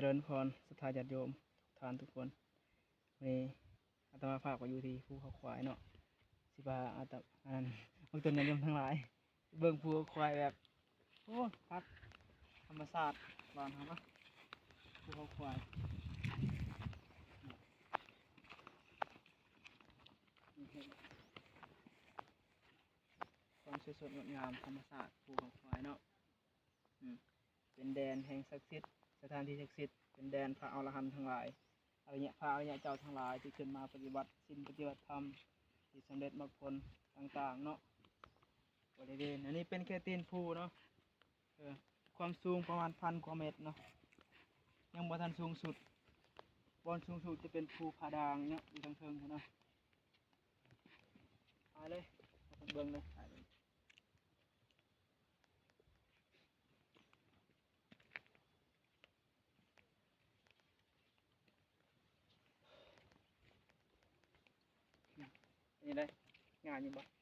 จริญพรสุธาญาติโยมทุกท่านทุกคนวันนี้อาตมาภาพก็อยู่ที่ภูเขาควายเนาะสิบาอาตมาอันนั้นบางตนญาติโยมทั้งหลาย เบิ่งภูเขาควายแบบโอ้พักธรรมศาสตร์บ้านเขาเนาะภูเขาควายนี่เห็นความสวยสดงดงามธรรมศาสตร์ภูเขาควายเนาะเป็นแดนแห่งศักดิ์สิทธิ์ สถานที่ศักดิ์สิทธิ์เป็นแดนพระอรหันต์ทั้งหลายอริยะพระอริยะเจ้าทั้งหลายที่ขึ้นมาปฏิบัติสิ่งปฏิบัติธรรมที่สำเร็จมรรคผลต่าง ๆ เนาะบริเวณอันนี้เป็นแค่ตีนภูเนาะเออความสูงประมาณพันกว่าเมตรเนาะยังบ่ทันสูงสุดบอนสูงสุดจะเป็นภูผาดางเนี่ยอยู่ทางเทิงเนาะไปเลยเอาไปเบิ่งเลย ไปเลย